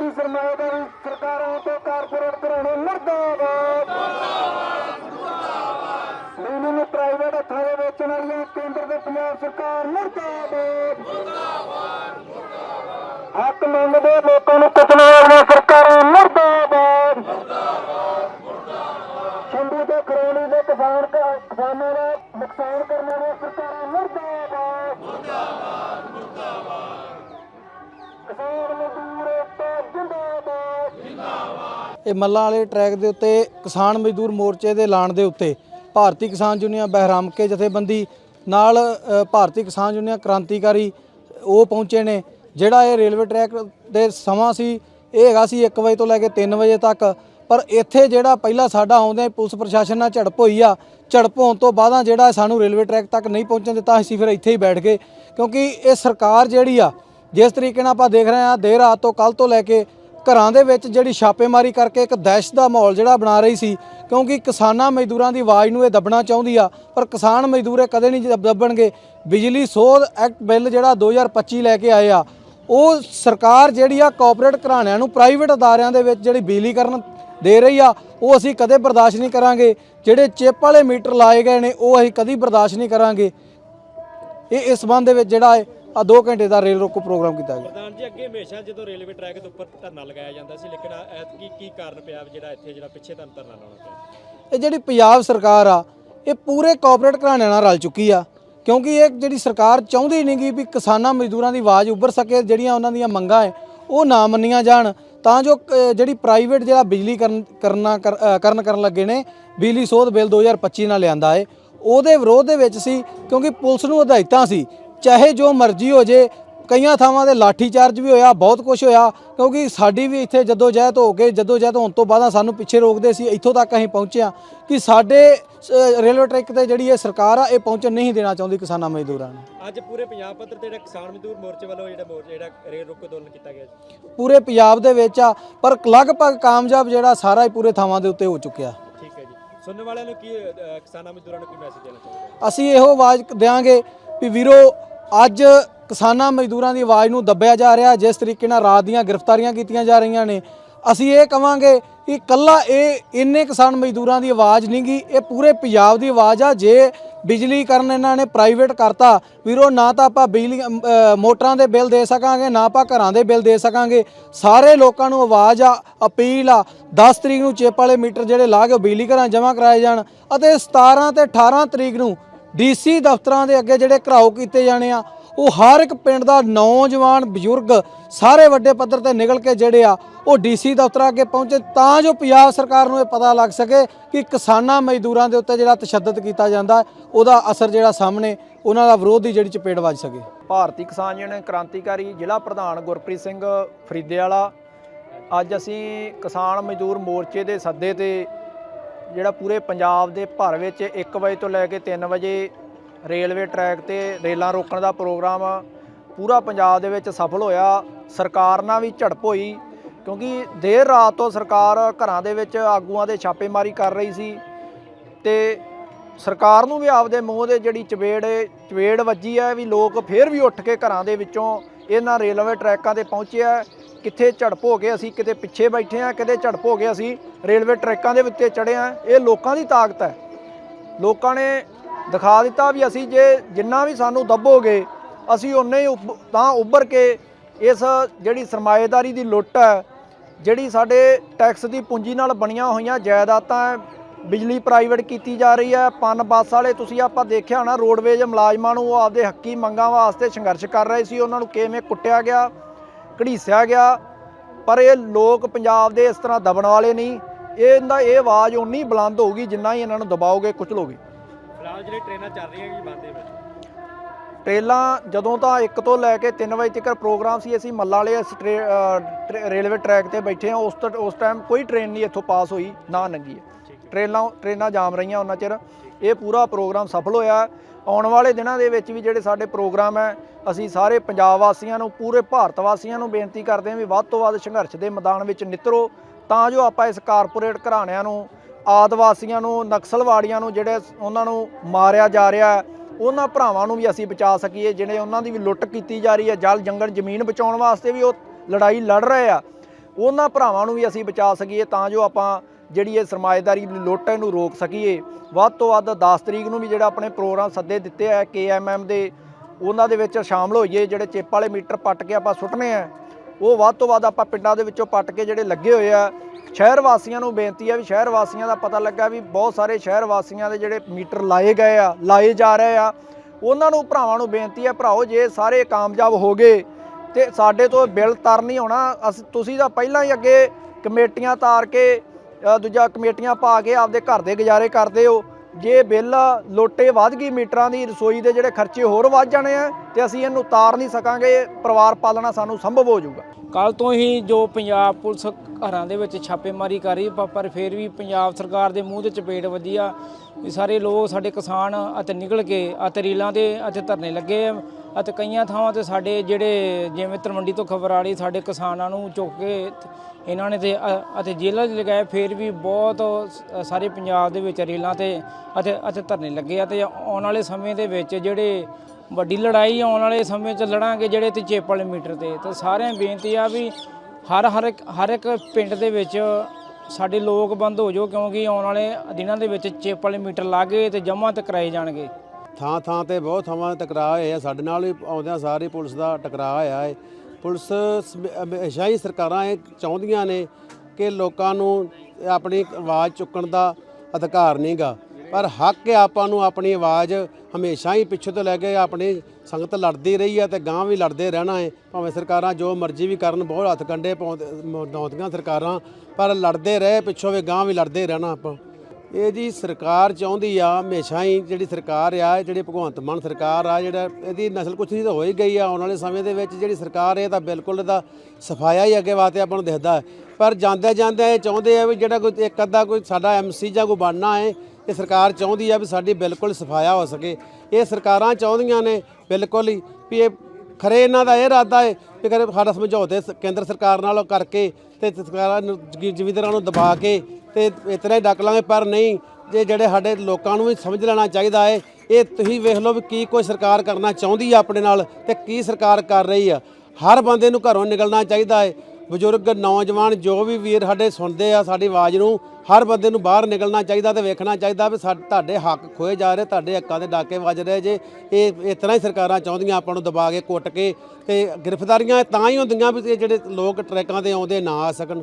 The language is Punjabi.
ਵਿਦੇਸ਼ੀ ਸਰਮਾਏਦਾਰੀ ਸਰਕਾਰਾਂ ਤੇ ਕਾਰਪੋਰੇਟ ਘਰਾਣੇ ਮਰਦਾਬਾਦ। ਮੈਨੂੰ ਨੂੰ ਪ੍ਰਾਈਵੇਟ ਹੱਥਾਂ ਦੇ ਵੇਚਣ ਵਾਲੀਆਂ ਕੇਂਦਰ ਤੇ ਪੰਜਾਬ ਸਰਕਾਰ ਮਰਦਾਬਾਦ। ਹੱਕ ਮੰਗਦੇ ਲੋਕਾਂ ਨੂੰ ਕੁੱਟਣ ਵਾਲੀਆਂ ਸਰਕਾਰਾਂ ਮਰਦਾਬਾਦ। ਸ਼ੰਭੂ ਤੇ ਖਰੋਣੀ ਦੇ ਕਿਸਾਨ ਕਿਸਾਨਾਂ ਦਾ ਨੁਕਸਾਨ ਕਰਨ ਵਾਲੀਆਂ ਸਰਕਾਰਾਂ ਮਰਦਾਬਾਦ। ਕਿਸਾਨ ਮਜ਼ਦੂਰ ਇਹ ਮੱਲਾਂ ਵਾਲੇ ਟਰੈਕ ਦੇ ਉੱਤੇ ਕਿਸਾਨ ਮਜ਼ਦੂਰ ਮੋਰਚੇ ਦੇ ਐਲਾਨ ਦੇ ਉੱਤੇ ਭਾਰਤੀ ਕਿਸਾਨ ਯੂਨੀਅਨ ਬਹਿਰਾਮਕੇ ਜਥੇਬੰਦੀ ਨਾਲ ਭਾਰਤੀ ਕਿਸਾਨ ਯੂਨੀਅਨ ਕ੍ਰਾਂਤੀਕਾਰੀ ਉਹ ਪਹੁੰਚੇ ਨੇ, ਜਿਹੜਾ ਇਹ ਰੇਲਵੇ ਟਰੈਕ ਦੇ ਸਮਾਂ ਸੀ, ਇਹ ਹੈਗਾ ਸੀ 1 ਵਜੇ ਤੋਂ ਲੈ ਕੇ 3 ਵਜੇ ਤੱਕ। ਪਰ ਇੱਥੇ ਜਿਹੜਾ ਪਹਿਲਾਂ ਸਾਡਾ ਆਉਂਦੇ ਪੁਲਿਸ ਪ੍ਰਸ਼ਾਸਨ ਨਾਲ ਝੜਪ ਹੋਈ ਆ, ਝੜਪ ਹੋਣ ਤੋਂ ਬਾਅਦ ਜਿਹੜਾ ਸਾਨੂੰ ਰੇਲਵੇ ਟਰੈਕ ਤੱਕ ਨਹੀਂ ਪਹੁੰਚਣ ਦਿੱਤਾ, ਅਸੀਂ ਫਿਰ ਇੱਥੇ ਹੀ ਬੈਠ ਗਏ। ਕਿਉਂਕਿ ਇਹ ਸਰਕਾਰ ਜਿਹੜੀ ਆ, ਜਿਸ ਤਰੀਕੇ ਨਾਲ ਆਪਾਂ ਦੇਖ ਰਹੇ ਹਾਂ, ਦੇਰ ਰਾਤ ਤੋਂ ਕੱਲ ਤੋਂ ਲੈ ਕੇ ਘਰਾਂ ਦੇ ਵਿੱਚ ਜਿਹੜੀ ਛਾਪੇਮਾਰੀ ਕਰਕੇ ਇੱਕ ਦਹਿਸ਼ਤ ਦਾ ਮਾਹੌਲ ਜਿਹੜਾ ਬਣਾ ਰਹੀ ਸੀ, ਕਿਉਂਕਿ ਕਿਸਾਨਾਂ ਮਜ਼ਦੂਰਾਂ ਦੀ ਆਵਾਜ਼ ਨੂੰ ਇਹ ਦੱਬਣਾ ਚਾਹੁੰਦੀ ਆ, ਪਰ ਕਿਸਾਨ ਮਜ਼ਦੂਰ ਇਹ ਕਦੇ ਨਹੀਂ ਦੱਬਣਗੇ। ਬਿਜਲੀ ਸੋਧ ਐਕਟ ਬਿੱਲ ਜਿਹੜਾ 2025 ਲੈ ਕੇ ਆਏ ਆ, ਉਹ ਸਰਕਾਰ ਜਿਹੜੀ ਆ ਕਾਰਪੋਰੇਟ ਘਰਾਣਿਆਂ ਨੂੰ ਪ੍ਰਾਈਵੇਟ ਅਦਾਰਿਆਂ ਦੇ ਵਿੱਚ ਜਿਹੜੀ ਬਿਜਲੀ ਕਰਨ ਦੇ ਰਹੀ ਆ, ਉਹ ਅਸੀਂ ਕਦੇ ਬਰਦਾਸ਼ਤ ਨਹੀਂ ਕਰਾਂਗੇ। ਜਿਹੜੇ ਚਿੱਪ ਵਾਲੇ ਮੀਟਰ ਲਾਏ ਗਏ ਨੇ, ਉਹ ਅਸੀਂ ਕਦੀ ਬਰਦਾਸ਼ਤ ਨਹੀਂ ਕਰਾਂਗੇ। ਇਹ ਇਸ ਸੰਬੰਧ ਦੇ ਵਿੱਚ ਜਿਹੜਾ ਹੈ ਆ 2 ਘੰਟੇ ਦਾ ਰੇਲ ਰੋਕੋ ਪ੍ਰੋਗਰਾਮ ਕੀਤਾ ਗਿਆ। ਪ੍ਰਧਾਨ ਜੀ ਅੱਗੇ ਹਮੇਸ਼ਾ ਜਦੋਂ ਰੇਲਵੇ ਟਰੈਕ ਦੇ ਉੱਪਰ ਧਰਨਾ ਲਗਾਇਆ ਜਾਂਦਾ ਸੀ ਲੇਕਿਨ ਐਤਕੀ ਕੀ ਕਾਰਨ ਪਿਆ ਜਿਹੜਾ ਇੱਥੇ ਜਿਹੜਾ ਪਿੱਛੇ ਤੁਹਾਨੂੰ ਧਰਨਾ ਲਾਉਣਾ ਪਿਆ? ਇਹ ਜਿਹੜੀ ਪੰਜਾਬ ਸਰਕਾਰ ਆ ਇਹ ਪੂਰੇ ਕਾਰਪੋਰੇਟ ਘਰਾਣਿਆਂ ਨਾਲ ਰਲ ਚੁੱਕੀ ਆ ਕਿਉਂਕਿ ਇਹ ਜਿਹੜੀ ਸਰਕਾਰ ਚਾਹੁੰਦੀ ਨਹੀਂ ਗੀ ਵੀ ਕਿਸਾਨਾਂ ਮਜ਼ਦੂਰਾਂ ਦੀ ਆਵਾਜ਼ ਉੱਭਰ ਸਕੇ ਜਿਹੜੀਆਂ ਉਹਨਾਂ ਦੀਆਂ ਮੰਗਾਂ ਹੈ ਉਹ ਨਾ ਮੰਨੀਆਂ ਜਾਣ। ਤਾਂ ਜੋ ਜਿਹੜੀ ਪ੍ਰਾਈਵੇਟ ਜਿਹੜਾ ਬਿਜਲੀ ਕਰਨ ਕਰਨਾ ਕਰਨ ਕਰਨ ਲੱਗੇ ਨੇ ਬਿਜਲੀ ਸੋਧ ਬਿੱਲ 2025 ਨਾਲ ਲਿਆਂਦਾ ਹੈ ਉਹਦੇ ਵਿਰੋਧ ਦੇ ਵਿੱਚ ਸੀ ਕਿਉਂਕਿ ਪੁਲਿਸ ਨੂੰ ਹਦਾਇਤਾਂ ਸੀ ਚਾਹੇ ਜੋ ਮਰਜ਼ੀ ਹੋ ਜੇ ਕਈਆਂ ਥਾਵਾਂ ਤੇ ਲਾਠੀ ਚਾਰਜ ਵੀ ਹੋਇਆ ਬਹੁਤ ਕੁਝ ਹੋਇਆ ਕਿਉਂਕਿ ਸਾਡੀ ਵੀ ਇੱਥੇ ਜਦੋਂ ਜਹਿਦ ਹੋ ਕੇ ਜਦੋਂ ਜਹਿਦ ਹੋਣ ਤੋਂ ਬਾਅਦ ਸਾਨੂੰ ਪਿੱਛੇ ਰੋਕਦੇ ਸੀ ਇੱਥੋਂ ਤੱਕ ਅਸੀਂ ਪਹੁੰਚੇ ਹਾਂ ਕਿ ਸਾਡੇ ਰੇਲਵੇ ਟਰੈਕ ਤੇ ਜਿਹੜੀ ਇਹ ਸਰਕਾਰ ਆ ਇਹ ਪਹੁੰਚਣ ਨਹੀਂ ਦੇਣਾ ਚਾਹੁੰਦੀ ਕਿਸਾਨਾਂ ਮਜ਼ਦੂਰਾਂ ਨੂੰ। ਅੱਜ ਪੂਰੇ ਪੰਜਾਬ ਪੱਧਰ ਤੇ ਜਿਹੜਾ ਕਿਸਾਨ ਮਜ਼ਦੂਰ ਮੋਰਚੇ ਵੱਲੋਂ ਜਿਹੜਾ ਮੋਰਚਾ ਜਿਹੜਾ ਰੇਲ ਰੋਕੋ ਅੰਦੋਲਨ ਕੀਤਾ ਗਿਆ ਜੀ। ਪੂਰੇ ਪੰਜਾਬ ਦੇ ਵਿੱਚ ਆ ਪਰ ਲਗਭਗ ਕਾਮਯਾਬ ਜਿਹੜਾ ਸਾਰਾ ਹੀ ਪੂਰੇ ਥਾਵਾਂ ਦੇ ਉੱਤੇ ਹੋ ਚੁੱਕਿਆ। ਠੀਕ ਹੈ ਜੀ। ਸੁਣਨ ਵਾਲਿਆਂ ਨੂੰ ਕੀ ਕਿਸਾਨਾਂ ਮਜ਼ਦੂਰਾਂ ਨੂੰ ਕੀ ਮੈਸੇਜ ਦੇਣਾ ਚਾਹੁੰਦੇ ਅਸੀਂ ਇਹੋ ਆਵਾਜ਼ ਦਿਆਂਗੇ ਵੀ ਵੀਰੋ ਅੱਜ ਕਿਸਾਨਾਂ ਮਜ਼ਦੂਰਾਂ ਦੀ ਆਵਾਜ਼ ਨੂੰ ਦੱਬਿਆ ਜਾ ਰਿਹਾ, ਜਿਸ ਤਰੀਕੇ ਨਾਲ ਰਾਤ ਦੀਆਂ ਗ੍ਰਿਫਤਾਰੀਆਂ ਕੀਤੀਆਂ ਜਾ ਰਹੀਆਂ ਨੇ। ਅਸੀਂ ਇਹ ਕਵਾਂਗੇ ਕਿ ਕੱਲਾ ਇਹ ਇੰਨੇ ਕਿਸਾਨ ਮਜ਼ਦੂਰਾਂ ਦੀ ਆਵਾਜ਼ ਨਹੀਂ ਗੀ, ਇਹ ਪੂਰੇ ਪੰਜਾਬ ਦੀ ਆਵਾਜ਼ ਆ। ਜੇ ਬਿਜਲੀਕਰਨ ਇਹਨਾਂ ਨੇ ਪ੍ਰਾਈਵੇਟ ਕਰਤਾ, ਵੀਰੋ, ਨਾ ਤਾਂ ਆਪਾਂ ਬਿਜਲੀ ਮੋਟਰਾਂ ਦੇ ਬਿੱਲ ਦੇ ਸਕਾਂਗੇ, ਨਾ ਆਪਾਂ ਘਰਾਂ ਦੇ ਬਿੱਲ ਦੇ ਸਕਾਂਗੇ। ਸਾਰੇ ਲੋਕਾਂ ਨੂੰ ਆਵਾਜ਼ ਆ, ਅਪੀਲ ਆ 10 ਤਰੀਕ ਨੂੰ ਚੇਪ ਵਾਲੇ ਮੀਟਰ ਜਿਹੜੇ ਲਾ ਕੇ ਉਹ ਬਿਜਲੀ ਘਰਾਂ ਜਮ੍ਹਾਂ ਕਰਾਏ ਜਾਣ ਅਤੇ 17 ਤੇ 18 ਤਰੀਕ ਨੂੰ ਡੀਸੀ ਦਫ਼ਤਰਾਂ ਦੇ ਅੱਗੇ ਜਿਹੜੇ ਘਰਾਓ ਕੀਤੇ ਜਾਣੇ ਆ, ਉਹ ਹਰ ਇੱਕ ਪਿੰਡ ਦਾ ਨੌਜਵਾਨ ਬਜ਼ੁਰਗ ਸਾਰੇ ਵੱਡੇ ਪੱਧਰ ਤੇ ਨਿਕਲ ਕੇ ਜਿਹੜੇ ਆ, ਉਹ ਡੀਸੀ ਦਫ਼ਤਰਾਂ ਅੱਗੇ ਪਹੁੰਚੇ ਤਾਂ ਜੋ ਪੰਜਾਬ ਸਰਕਾਰ ਨੂੰ ਇਹ ਪਤਾ ਲੱਗ ਸਕੇ ਕਿ ਕਿਸਾਨਾਂ ਮਜ਼ਦੂਰਾਂ ਦੇ ਉੱਤੇ ਜਿਹੜਾ ਤਸ਼ੱਦਦ ਕੀਤਾ ਜਾਂਦਾ ਉਹਦਾ ਅਸਰ ਜਿਹੜਾ ਸਾਹਮਣੇ ਉਹਨਾਂ ਦਾ ਵਿਰੋਧ ਦੀ ਜਿਹੜੀ ਚਪੇੜ ਵੱਜ ਸਕੇ। ਭਾਰਤੀ ਕਿਸਾਨ ਯੂਨੀਅਨ ਕ੍ਰਾਂਤੀਕਾਰੀ ਜ਼ਿਲ੍ਹਾ ਪ੍ਰਧਾਨ ਗੁਰਪ੍ਰੀਤ ਸਿੰਘ ਫਰੀਦੇ ਵਾਲਾ ਅੱਜ ਅਸੀਂ ਕਿਸਾਨ ਮਜ਼ਦੂਰ ਮੋਰਚੇ ਦੇ ਸੱਦੇ ਤੇ ਜਿਹੜਾ ਪੂਰੇ ਪੰਜਾਬ ਦੇ ਭਰ ਵਿੱਚ 1 ਵਜੇ ਤੋਂ ਲੈ ਕੇ 3 ਵਜੇ ਰੇਲਵੇ ਟਰੈਕ ਤੇ ਰੇਲਾਂ ਰੋਕਣ ਦਾ ਪ੍ਰੋਗਰਾਮ ਪੂਰਾ ਪੰਜਾਬ ਦੇ ਵਿੱਚ ਸਫਲ ਹੋਇਆ। ਸਰਕਾਰ ਨਾਲ ਵੀ ਝੜਪ ਹੋਈ ਕਿਉਂਕਿ ਦੇਰ ਰਾਤ ਤੋਂ ਸਰਕਾਰ ਘਰਾਂ ਦੇ ਵਿੱਚ ਆਗੂਆਂ ਦੇ ਛਾਪੇਮਾਰੀ ਕਰ ਰਹੀ ਸੀ ਤੇ ਸਰਕਾਰ ਨੂੰ ਵੀ ਆਪਦੇ ਮੂੰਹ ਦੇ ਜਿਹੜੀ ਚਵੇੜ ਚਵੇੜ ਵੱਜੀ ਹੈ ਵੀ ਲੋਕ ਫੇਰ ਵੀ ਉੱਠ ਕੇ ਘਰਾਂ ਦੇ ਵਿੱਚੋਂ ਇਹਨਾਂ ਰੇਲਵੇ ਟਰੈਕਾਂ ਤੇ ਪਹੁੰਚਿਆ। ਕਿੱਥੇ ਝੜਪ ਹੋ ਕੇ ਅਸੀਂ ਕਿਤੇ ਪਿੱਛੇ ਬੈਠੇ ਆ ਕਿਤੇ ਝੜਪ ਹੋ ਕੇ ਅਸੀਂ ਰੇਲਵੇ ਟਰੈਕਾਂ ਦੇ ਉੱਤੇ ਚੜੇ ਆ ਇਹ ਲੋਕਾਂ ਦੀ ਤਾਕਤ ਹੈ। ਲੋਕਾਂ ਨੇ ਦਿਖਾ ਦਿੱਤਾ ਵੀ ਅਸੀਂ ਜੇ ਜਿੰਨਾ ਵੀ ਸਾਨੂੰ ਦੱਬੋਗੇ ਅਸੀਂ ਉਨੇ ਹੀ ਉੱਭ- ਤਾਂ ਉੱਭਰ ਕੇ ਇਸ ਜਿਹੜੀ ਸਰਮਾਏਦਾਰੀ ਦੀ ਲੁੱਟ ਹੈ ਜਿਹੜੀ ਸਾਡੇ ਟੈਕਸ ਦੀ ਪੂੰਜੀ ਨਾਲ ਬਣੀਆਂ ਹੋਈਆਂ ਜਾਇਦਾਦਾਂ ਹੈ, ਬਿਜਲੀ ਪ੍ਰਾਈਵੇਟ ਕੀਤੀ ਜਾ ਰਹੀ ਹੈ ਪਨ ਬੱਸ ਵਾਲੇ ਤੁਸੀਂ ਆਪਾਂ ਦੇਖਿਆ ਹੋਣਾ ਰੋਡਵੇਜ ਮੁਲਾਜ਼ਮਾਂ ਨੂੰ ਉਹ ਆਪਦੇ ਹੱਕੀ ਮੰਗਾਂ ਵਾਸਤੇ ਸੰਘਰਸ਼ ਕਰ ਰਹੇ ਸੀ ਉਹਨਾਂ ਨੂੰ ਕਿਵੇਂ ਕੁੱਟਿਆ ਗਿਆ। ਘੜੀਸਿਆ ਗਿਆ ਪਰ ਇਹ ਲੋਕ ਪੰਜਾਬ ਦੇ ਇਸ ਤਰ੍ਹਾਂ ਦਬਣ ਵਾਲੇ ਨਹੀਂ। ਇਹ ਇਹਦਾ ਇਹ ਆਵਾਜ਼ ਉਨੀ ਬੁਲੰਦ ਹੋਊਗੀ ਜਿੰਨਾ ਹੀ ਇਹਨਾਂ ਨੂੰ ਦਬਾਓਗੇ ਕੁਚਲੋਗੇ ਫਿਲਹਾਲ ਜਿਹੜੇ ਟ੍ਰੇਨਾਂ ਚੱਲ ਰਹੀਆਂ ਜੀ ਬੰਦ ਟ੍ਰੇਲਾਂ ਜਦੋਂ ਤਾਂ 1 ਤੋਂ ਲੈ ਕੇ 3 ਵਜੇ ਤੱਕ ਪ੍ਰੋਗਰਾਮ ਸੀ ਅਸੀਂ ਮੱਲਾ ਵਾਲੇ ਰੇਲਵੇ ਟਰੈਕ ਤੇ ਬੈਠੇ ਹਾਂ। ਉਸ ਉਸ ਟਾਈਮ ਕੋਈ ਟ੍ਰੇਨ ਨਹੀਂ ਇੱਥੋਂ ਪਾਸ ਹੋਈ ਨਾ ਲੰਘੀ ਹੈ। ਟ੍ਰੇਨਾਂ ਟ੍ਰੇਨਾਂ ਜਾਮ ਰਹੀਆਂ ਉਹਨਾਂ ਚਿਰ। ਇਹ ਪੂਰਾ ਪ੍ਰੋਗਰਾਮ ਸਫਲ ਹੋਇਆ। ਆਉਣ ਵਾਲੇ ਦਿਨਾਂ ਦੇ ਵਿੱਚ ਵੀ ਜਿਹੜੇ ਸਾਡੇ ਪ੍ਰੋਗਰਾਮ ਹੈ, ਅਸੀਂ ਸਾਰੇ ਪੰਜਾਬ ਵਾਸੀਆਂ ਨੂੰ, ਪੂਰੇ ਭਾਰਤ ਵਾਸੀਆਂ ਨੂੰ ਬੇਨਤੀ ਕਰਦੇ ਹਾਂ ਵੀ ਵੱਧ ਤੋਂ ਵੱਧ ਸੰਘਰਸ਼ ਦੇ ਮੈਦਾਨ ਵਿੱਚ ਨਿਤਰੋ। ਤਾਂ ਜੋ ਆਪਾਂ ਇਸ ਕਾਰਪੋਰੇਟ ਘਰਾਣਿਆਂ ਨੂੰ ਆਦਿਵਾਸੀਆਂ ਨੂੰ, ਨਕਸਲਵਾੜੀਆਂ ਨੂੰ ਜਿਹੜੇ ਉਹਨਾਂ ਨੂੰ ਮਾਰਿਆ ਜਾ ਰਿਹਾ ਉਹਨਾਂ ਭਰਾਵਾਂ ਨੂੰ ਵੀ ਅਸੀਂ ਬਚਾ ਸਕੀਏ ਜਿਹੜੇ ਉਹਨਾਂ ਦੀ ਵੀ ਲੁੱਟ ਕੀਤੀ ਜਾ ਰਹੀ ਹੈ, ਜਲ ਜੰਗਲ ਜ਼ਮੀਨ ਬਚਾਉਣ ਵਾਸਤੇ ਵੀ ਉਹ ਲੜਾਈ ਲੜ ਰਹੇ ਆ। ਉਹਨਾਂ ਭਰਾਵਾਂ ਨੂੰ ਵੀ ਅਸੀਂ ਬਚਾ ਸਕੀਏ ਤਾਂ ਜੋ ਆਪਾਂ ਜਿਹੜੀ ਇਹ ਸਰਮਾਏਦਾਰੀ ਦੀ ਲੁੱਟ ਹੈ ਰੋਕ ਸਕੀਏ। ਵੱਧ ਤੋਂ ਵੱਧ 10 ਤਰੀਕ ਨੂੰ ਵੀ ਜਿਹੜਾ ਆਪਣੇ ਪ੍ਰੋਗਰਾਮ ਸੱਦੇ ਦਿੱਤੇ ਆ ਕੇਐਮਐਮ ਦੇ, ਉਹਨਾਂ ਦੇ ਵਿੱਚ ਸ਼ਾਮਲ ਹੋਈਏ, ਜਿਹੜੇ ਚਿੱਪ ਵਾਲੇ ਮੀਟਰ ਪੱਟ ਕੇ ਆਪਾਂ ਸੁੱਟਨੇ ਆ। ਉਹ ਵੱਧ ਤੋਂ ਵੱਧ ਆਪਾਂ ਪਿੰਡਾਂ ਦੇ ਵਿੱਚੋਂ ਪੱਟ ਕੇ ਜਿਹੜੇ ਲੱਗੇ ਹੋਏ ਆ, ਸ਼ਹਿਰ ਵਾਸੀਆਂ ਨੂੰ ਬੇਨਤੀ ਆ ਵੀ ਸ਼ਹਿਰ ਵਾਸੀਆਂ ਦਾ ਪਤਾ ਲੱਗਾ ਵੀ ਬਹੁਤ ਸਾਰੇ ਸ਼ਹਿਰ ਵਾਸੀਆਂ ਦੇ ਜਿਹੜੇ ਮੀਟਰ ਲਾਏ ਗਏ ਆ, ਲਾਏ ਜਾ ਰਹੇ ਆ। ਉਹਨਾਂ ਨੂੰ ਭਰਾਵਾਂ ਨੂੰ ਬੇਨਤੀ ਆ, ਭਰਾਓ ਜੇ ਸਾਰੇ ਕਾਮਯਾਬ ਹੋ ਗਏ ਤੇ ਸਾਡੇ ਤੋਂ ਬਿੱਲ ਤਰ ਨਹੀਂ ਹੋਣਾ, ਅਸੀਂ, ਤੁਸੀਂ ਤਾਂ ਪਹਿਲਾਂ ਹੀ ਅੱਗੇ ਕਮੇਟੀਆਂ ਤਾਰ ਕੇ ਦੂਜਾ ਕਮੇਟੀਆਂ ਪਾ ਕੇ ਆਪਦੇ ਘਰ ਦੇ ਗੁਜ਼ਾਰੇ ਕਰਦੇ ਹੋ। ਜੇ ਬਿੱਲ ਲੋਟੇ ਵੱਧ ਗਈ ਮੀਟਰਾਂ ਦੀ, ਰਸੋਈ ਦੇ ਜਿਹੜੇ ਖਰਚੇ ਹੋਰ ਵੱਧ ਜਾਣੇ ਆ, ਤੇ ਅਸੀਂ ਇਹਨੂੰ ਉਤਾਰ ਨਹੀਂ ਸਕਾਂਗੇ, ਪਰਿਵਾਰ ਪਾਲਣਾ ਸਾਨੂੰ ਸੰਭਵ ਹੋ ਜਾਊਗਾ। ਕੱਲ ਤੋਂ ਹੀ ਜੋ ਪੰਜਾਬ ਪੁਲਿਸ ਘਰਾਂ ਦੇ ਵਿੱਚ ਛਾਪੇਮਾਰੀ ਕਰ ਰਹੀ ਪਰ ਫਿਰ ਵੀ ਪੰਜਾਬ ਸਰਕਾਰ ਦੇ ਮੂੰਹ ਤੇ ਚਪੇਟ ਵੱਜੀ ਆ। ਵੀ ਸਾਰੇ ਲੋਕ, ਸਾਡੇ ਕਿਸਾਨ ਅਤੇ ਨਿਕਲ ਕੇ ਅਤੇ ਰੀਲਾਂ ਦੇ ਅਤੇ ਧਰਨੇ ਲੱਗੇ ਆ। ਅਤੇ ਕਈਆਂ ਥਾਵਾਂ ਤੇ ਸਾਡੇ ਜਿਹੜੇ ਜਿਵੇਂ ਤਲਵੰਡੀ ਤੋਂ ਖਬਰ ਆ ਰਹੀ, ਸਾਡੇ ਕਿਸਾਨਾਂ ਨੂੰ ਚੁੱਕ ਕੇ ਇਹਨਾਂ ਨੇ ਤੇ ਅਤੇ ਜੇਲ੍ਹਾਂ 'ਚ ਲਗਾਏ, ਫਿਰ ਵੀ ਬਹੁਤ ਸਾਰੇ ਪੰਜਾਬ ਦੇ ਵਿੱਚ ਰੇਲਾਂ ਤੇ ਅਤੇ ਅਤੇ ਧਰਨੇ ਲੱਗੇ ਆ ਤੇ ਆਉਣ ਵਾਲੇ ਸਮੇਂ ਦੇ ਵਿੱਚ ਜਿਹੜੇ ਵੱਡੀ ਲੜਾਈ ਆਉਣ ਵਾਲੇ ਸਮੇਂ 'ਚ ਲੜਾਂਗੇ ਜਿਹੜੇ ਤੇ ਚੇਪ ਵਾਲੇ ਮੀਟਰ ਤੇ। ਤੇ ਸਾਰਿਆਂ ਨੂੰ ਬੇਨਤੀ ਆ ਵੀ ਹਰ ਹਰ ਇੱਕ ਹਰ ਇੱਕ ਪਿੰਡ ਦੇ ਵਿੱਚ ਸਾਡੇ ਲੋਕ ਬੰਦ ਹੋ ਜਾਓ, ਕਿਉਂਕਿ ਆਉਣ ਵਾਲੇ ਦਿਨਾਂ ਦੇ ਵਿੱਚ ਚੇਪ ਵਾਲੇ ਮੀਟਰ ਲਾਗੇ ਤੇ ਜਮ੍ਹਾਂ ਤੇ ਕਰਾਏ ਜਾਣਗੇ। ਥਾਂ ਥਾਂ ਤੇ ਬਹੁਤ ਥਾਵਾਂ ਤੇ ਟਕਰਾਅ ਹੋਏ ਆ। ਸਾਡੇ ਨਾਲ ਵੀ ਆਉਂਦਿਆਂ ਸਾਰੀ ਪੁਲਿਸ ਦਾ ਟਕਰਾਅ ਹੋਇਆ ਹੈ ਪੁਲਿਸ ਹਮੇਸ਼ਾ ਹੀ ਸਰਕਾਰਾਂ ਇਹ ਚਾਹੁੰਦੀਆਂ ਨੇ ਕਿ ਲੋਕਾਂ ਨੂੰ ਆਪਣੀ ਆਵਾਜ਼ ਚੁੱਕਣ ਦਾ ਅਧਿਕਾਰ ਨਹੀਂਗਾ ਪਰ ਹੱਕ ਹੈ ਆਪਾਂ ਨੂੰ ਆਪਣੀ ਆਵਾਜ਼ ਹਮੇਸ਼ਾ ਹੀ ਪਿੱਛੇ ਤੋਂ ਲੈ ਕੇ ਆਪਣੀ ਸੰਗਤ ਲੜਦੀ ਰਹੀ ਹੈ ਤੇ ਗਾਂ ਵੀ ਲੜਦੇ ਰਹਿਣਾ ਹੈ ਭਾਵੇਂ ਸਰਕਾਰਾਂ ਜੋ ਮਰਜ਼ੀ ਵੀ ਕਰਨ, ਬਹੁਤ ਹੱਥ ਕੰਡੇ ਪਾਉਂਦੀਆਂ ਸਰਕਾਰਾਂ, ਪਰ ਲੜਦੇ ਰਹੇ ਪਿੱਛੋਂ ਵੀ ਗਾਂ ਵੀ ਲੜਦੇ ਰਹਿਣਾ ਆਪਾਂ। ਇਹ ਜੀ ਸਰਕਾਰ ਚਾਹੁੰਦੀ ਆ, ਹਮੇਸ਼ਾ ਹੀ ਜਿਹੜੀ ਸਰਕਾਰ ਆ ਜਿਹੜੀ ਭਗਵੰਤ ਮਾਨ ਸਰਕਾਰ ਆ, ਜਿਹੜਾ ਇਹਦੀ ਨਸਲ ਕੁਛ ਨਹੀਂ ਤਾਂ ਹੋ ਹੀ ਗਈ ਆ, ਆਉਣ ਵਾਲੇ ਸਮੇਂ ਦੇ ਵਿੱਚ ਜਿਹੜੀ ਸਰਕਾਰ ਇਹ ਤਾਂ ਬਿਲਕੁਲ ਇਹਦਾ ਸਫਾਇਆ ਹੀ ਅੱਗੇ ਵਾਸਤੇ ਆਪਾਂ ਨੂੰ ਦਿਖਦਾ। ਪਰ ਜਾਂਦੇ ਜਾਂਦੇ ਇਹ ਚਾਹੁੰਦੇ ਆ ਵੀ ਜਿਹੜਾ ਕੋਈ ਇੱਕ ਅੱਧਾ ਕੋਈ ਸਾਡਾ ਐਮਸੀ ਜਾਂ ਕੋਈ ਬਣਨਾ ਹੈ, ਇਹ ਸਰਕਾਰ ਚਾਹੁੰਦੀ ਆ ਵੀ ਸਾਡੀ ਬਿਲਕੁਲ ਸਫਾਇਆ ਹੋ ਸਕੇ। ਇਹ ਸਰਕਾਰਾਂ ਚਾਹੁੰਦੀਆਂ ਨੇ ਬਿਲਕੁਲ ਹੀ ਵੀ ਇਹ ਖਰੇ ਇਹਨਾਂ ਦਾ ਇਹ ਇਰਾਦਾ ਹੈ ਕਿ ਕਰੇ ਸਾਡਾ ਸਮਝੌਤੇ ਕੇਂਦਰ ਸਰਕਾਰ ਨਾਲ ਕਰਕੇ ਤੇ ਸਰਕਾਰਾਂ ਨੂੰ ਜ਼ਮੀ- ਜ਼ਿਮੀਂਦਾਰਾਂ ਨੂੰ ਦਬਾ ਕੇ ਤੇ ਇਤਨਾ ਹੀ ਡੱਕ ਲਾਂਗੇ, ਪਰ ਨਹੀਂ ਜੇ ਜਿਹੜੇ ਸਾਡੇ ਲੋਕਾਂ ਨੂੰ ਵੀ ਸਮਝ ਲੈਣਾ ਚਾਹੀਦਾ ਹੈ ਇਹ ਤੁਸੀਂ ਵੇਖ ਲਓ ਵੀ ਕੀ ਕੋਈ ਸਰਕਾਰ ਕਰਨਾ ਚਾਹੁੰਦੀ ਆ ਆਪਣੇ ਨਾਲ ਤੇ ਕੀ ਸਰਕਾਰ ਕਰ ਰਹੀ ਆ। ਹਰ ਬੰਦੇ ਨੂੰ ਘਰੋਂ ਨਿਕਲਣਾ ਚਾਹੀਦਾ ਹੈ ਬਜ਼ੁਰਗ, ਨੌਜਵਾਨ, ਜੋ ਵੀ ਵੀਰ ਸਾਡੇ ਸੁਣਦੇ ਆ, ਸਾਡੀ ਆਵਾਜ਼ ਨੂੰ, ਹਰ ਬੰਦੇ ਨੂੰ ਬਾਹਰ ਨਿਕਲਣਾ ਚਾਹੀਦਾ ਤੇ ਵੇਖਣਾ ਚਾਹੀਦਾ ਵੀ ਸਾ- ਤੁਹਾਡੇ ਹੱਕ ਖੋਏ ਜਾ ਰਹੇ, ਤੁਹਾਡੇ ਹੱਕਾਂ ਦੇ ਡਾਕੇ ਵੱਜ ਰਹੇ ਜੇ। ਇਹ ਇਸ ਤਰ੍ਹਾਂ ਹੀ ਸਰਕਾਰਾਂ ਚਾਹੁੰਦੀਆਂ ਆਪਾਂ ਨੂੰ ਦਬਾ ਕੇ ਕੁੱਟ ਕੇ ਤੇ ਗ੍ਰਿਫਤਾਰੀਆਂ ਤਾਂ ਹੀ ਹੁੰਦੀਆਂ ਵੀ ਜਿਹੜੇ ਲੋਕ ਟਰੈਕਾਂ ਤੇ ਆਉਂਦੇ ਨਾ ਆ ਸਕਣ।